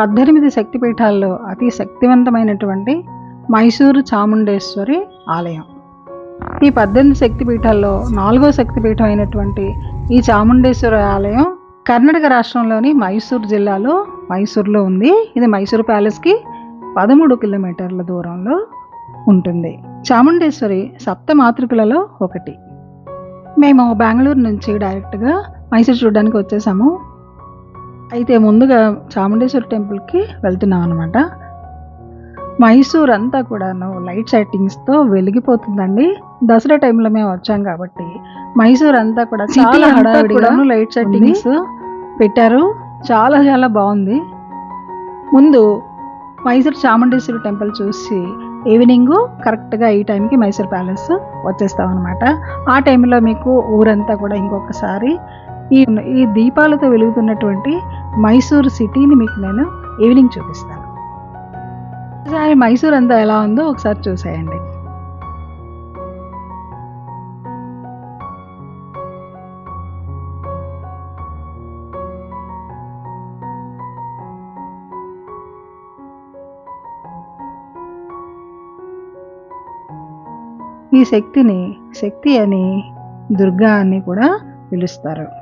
పద్దెనిమిది శక్తిపీఠాల్లో అతి శక్తివంతమైనటువంటి మైసూరు చాముండేశ్వరి ఆలయం. ఈ పద్దెనిమిది శక్తిపీఠాల్లో నాలుగో శక్తిపీఠం అయినటువంటి ఈ చాముండేశ్వరి ఆలయం కర్ణాటక రాష్ట్రంలోని మైసూరు జిల్లాలో మైసూరులో ఉంది. ఇది మైసూరు ప్యాలెస్కి పదమూడు కిలోమీటర్ల దూరంలో ఉంటుంది. చాముండేశ్వరి సప్త మాతృకులలో ఒకటి. మేము బెంగళూరు నుంచి డైరెక్ట్గా మైసూరు చూడడానికి వచ్చేసాము. అయితే ముందుగా చాముండేశ్వరి టెంపుల్కి వెళ్తున్నాం అనమాట మైసూర్ అంతా కూడాను లైట్ సెట్టింగ్స్తో వెలిగిపోతుందండి. దసరా టైంలో మేము వచ్చాం కాబట్టి మైసూర్ అంతా కూడా చాలా హడావిడిగా లైట్ సెట్టింగ్స్ పెట్టారు. చాలా చాలా బాగుంది. ముందు మైసూర్ చాముండేశ్వరి టెంపుల్ చూసి ఈవినింగ్ కరెక్ట్గా ఈ టైంకి మైసూర్ ప్యాలెస్ వచ్చేస్తాం అనమాట ఆ టైంలో మీకు ఊరంతా కూడా ఇంకొకసారి ఈ ఈ దీపాలతో వెలుగుతున్నటువంటి మైసూర్ సిటీని మీకు నేను ఈవినింగ్ చూపిస్తాను. ఒకసారి మైసూర్ అంతా ఎలా ఉందో ఒకసారి చూసేయండి. ఈ శక్తిని శక్తి అని దుర్గా అని కూడా పిలుస్తారు.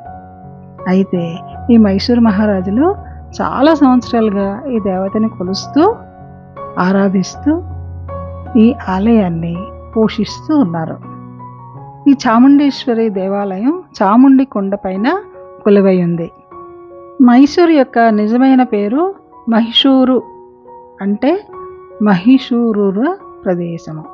అయితే ఈ మైసూర్ మహారాజులు చాలా సంవత్సరాలుగా ఈ దేవతని కొలుస్తూ ఆరాధిస్తూ ఈ ఆలయాన్ని పోషిస్తూ ఉన్నారు. ఈ చాముండేశ్వరి దేవాలయం చాముండి కొండపైన కొలువై ఉంది. మైసూరు యొక్క నిజమైన పేరు మహిషూరు అంటే మహిషూరుర ప్రదేశము.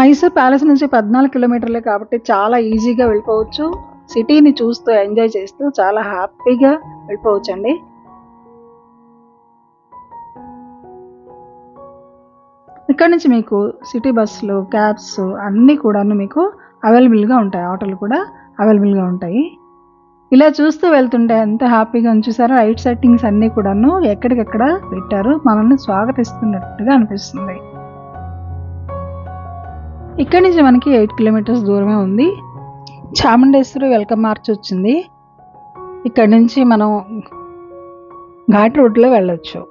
మైసూర్ ప్యాలెస్ నుంచి పద్నాలుగు కిలోమీటర్లే కాబట్టి చాలా ఈజీగా వెళ్ళిపోవచ్చు. సిటీని చూస్తూ ఎంజాయ్ చేస్తూ చాలా హ్యాపీగా వెళ్ళిపోవచ్చు అండి ఇక్కడ నుంచి మీకు సిటీ బస్సులు క్యాబ్స్ అన్నీ కూడాను మీకు అవైలబుల్గా ఉంటాయి. ఆటోలు కూడా అవైలబుల్గా ఉంటాయి. ఇలా చూస్తూ వెళ్తుంటే ఎంత హ్యాపీగా ఉంది రైట్ సెట్టింగ్స్ అన్నీ కూడాను ఎక్కడికెక్కడ పెట్టారు. మనల్ని స్వాగతిస్తున్నట్టుగా అనిపిస్తుంది. ఇక్కడి నుంచి మనకి ఎయిట్ కిలోమీటర్స్ దూరమే ఉంది. చాముండేశ్వరి వెల్కమ్ మార్చ్ వచ్చింది. ఇక్కడ నుంచి మనం ఘాట్ రోడ్లో వెళ్ళొచ్చు.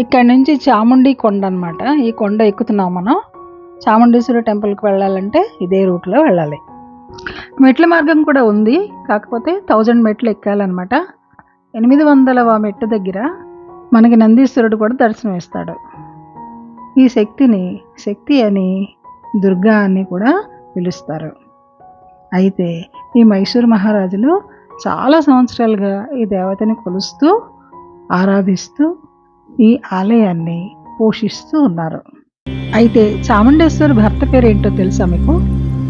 ఇక్కడ నుంచి చాముండి కొండ అనమాట ఈ కొండ ఎక్కుతున్నాం మనం. చాముండేశ్వరి టెంపుల్కి వెళ్ళాలంటే ఇదే రూట్లో వెళ్ళాలి. మెట్ల మార్గం కూడా ఉంది. కాకపోతే థౌజండ్ మెట్లు ఎక్కాలన్నమాట. ఎనిమిది వందల మెట్టు దగ్గర మనకి నందీశ్వరుడు కూడా దర్శనం ఇస్తాడు ఈ శక్తిని శక్తి అని దుర్గా అని కూడా పిలుస్తారు. అయితే ఈ మైసూర్ మహారాజులు చాలా సంవత్సరాలుగా ఈ దేవతని కొలుస్తూ ఆరాధిస్తూ ఈ ఆలయాన్ని పోషిస్తూ ఉన్నారు. అయితే చాముండేశ్వరి భర్త పేరు ఏంటో తెలుసా మీకు?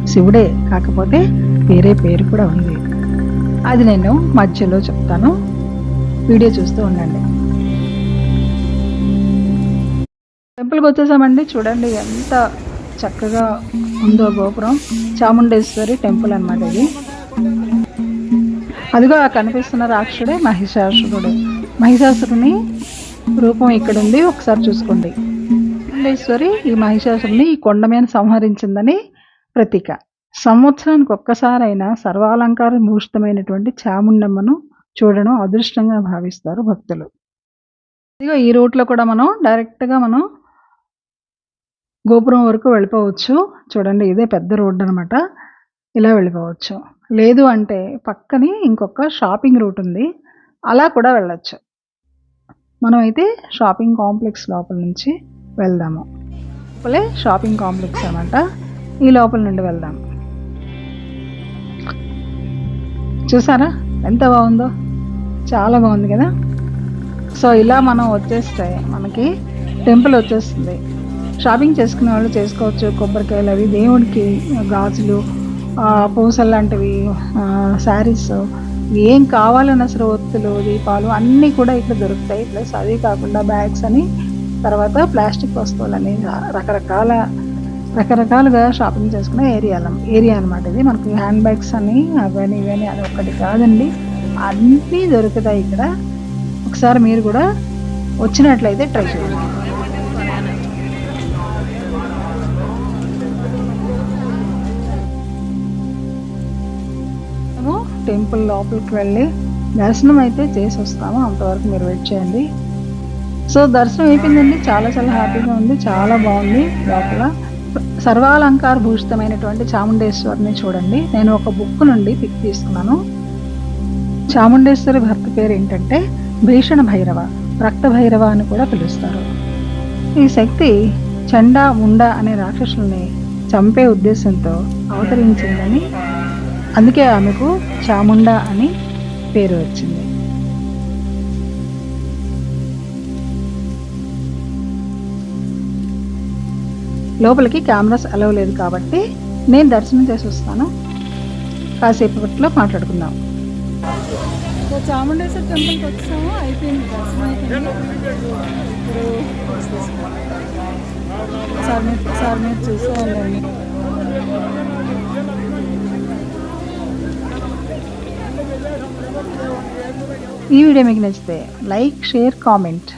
శివుడే కాకపోతే వేరే పేరు కూడా ఉంది. అది నేను మధ్యలో చెప్తాను. వీడియో చూస్తూ ఉండండి. టెంపుల్కి వచ్చేసామండి. చూడండి ఎంత చక్కగా ఉందో గోపురం. చాముండేశ్వరి టెంపుల్ అన్నమాట ఇది. అదిగో ఆ కనిపిస్తున్న రాక్షుడే మహిషాసురుడు. మహిషాసురుని రూపం ఇక్కడ ఉంది ఒకసారి చూసుకోండి. చాముండేశ్వరి ఈ మహిషాసురుని ఈ కొండ మీద సంహరించిందని ప్రతీక. సంవత్సరానికి ఒక్కసారైనా సర్వాలంకార భూషితమైనటువంటి చాముండమ్మను చూడడం అదృష్టంగా భావిస్తారు భక్తులు. ఇదిగో ఈ రూట్లో కూడా మనం డైరెక్ట్గా మనం గోపురం వరకు వెళ్ళిపోవచ్చు. చూడండి ఇదే పెద్ద రోడ్డు అనమాట ఇలా వెళ్ళిపోవచ్చు. లేదు అంటే పక్కనే ఇంకొక షాపింగ్ రూట్ ఉంది. అలా కూడా వెళ్ళొచ్చు. మనమైతే షాపింగ్ కాంప్లెక్స్ లోపల నుంచి వెళ్దాము. లోపలే షాపింగ్ కాంప్లెక్స్ అనమాట ఈ లోపల నుండి వెళ్దాం చూసారా? ఎంత బాగుందో. చాలా బాగుంది కదా? సో ఇలా మనం వచ్చేస్తే మనకి టెంపుల్ వచ్చేస్తుంది. షాపింగ్ చేసుకునే వాళ్ళు చేసుకోవచ్చు. కొబ్బరికాయలు అవి దేవుడికి గాజులు పూసలు లాంటివి శారీస్. ఏం కావాలన్నా సరే ఒత్తులు దీపాలు అన్నీ కూడా ఇక్కడ దొరుకుతాయి. ప్లస్ అవి కాకుండా బ్యాగ్స్ అని తర్వాత ప్లాస్టిక్ వస్తువులని రకరకాల రకరకాలుగా షాపింగ్ చేసుకునే ఏరియా ఏరియా అనమాట ఇది. మనకి హ్యాండ్ బ్యాగ్స్ అని అవని ఇవని అది ఒక్కటి కాదండి. అన్నీ దొరుకుతాయి ఇక్కడ. ఒకసారి మీరు కూడా వచ్చినట్లయితే ట్రై చేయండి. టెంపుల్ లోపలికి వెళ్ళి దర్శనం అయితే చేసి వస్తాము. అంతవరకు మీరు వెయిట్ చేయండి. సో దర్శనం అయిపోయిందండి. చాలా చాలా హ్యాపీగా ఉంది. చాలా బాగుంది. లోపల సర్వాలంకార భూషితమైనటువంటి చాముండేశ్వరిని చూడండి. నేను ఒక బుక్ నుండి పిక్ తీసుకున్నాను. చాముండేశ్వరి భర్త పేరు ఏంటంటే భీషణ భైరవ రక్త భైరవ అని కూడా పిలుస్తారు. ఈ శక్తి చండా ముండ అనే రాక్షసుల్ని చంపే ఉద్దేశంతో అవతరించిందని అందుకే ఆమెకు చాముండ అని పేరు వచ్చింది. లోపలికి కెమెరాస్ అలవ్ లేదు కాబట్టి నేను దర్శనం చేసి వస్తాను. కాసేపట్లో మాట్లాడుకుందాం. సో టెంపుల్కి వచ్చాము అయిపోయింది దర్శనం అయిపోయింది. ఇప్పుడు సార్ మీరు సార్ మీరు చూసేవాళ్ళండి. ఈ వీడియో మీకు నచ్చితే లైక్ షేర్ కామెంట్.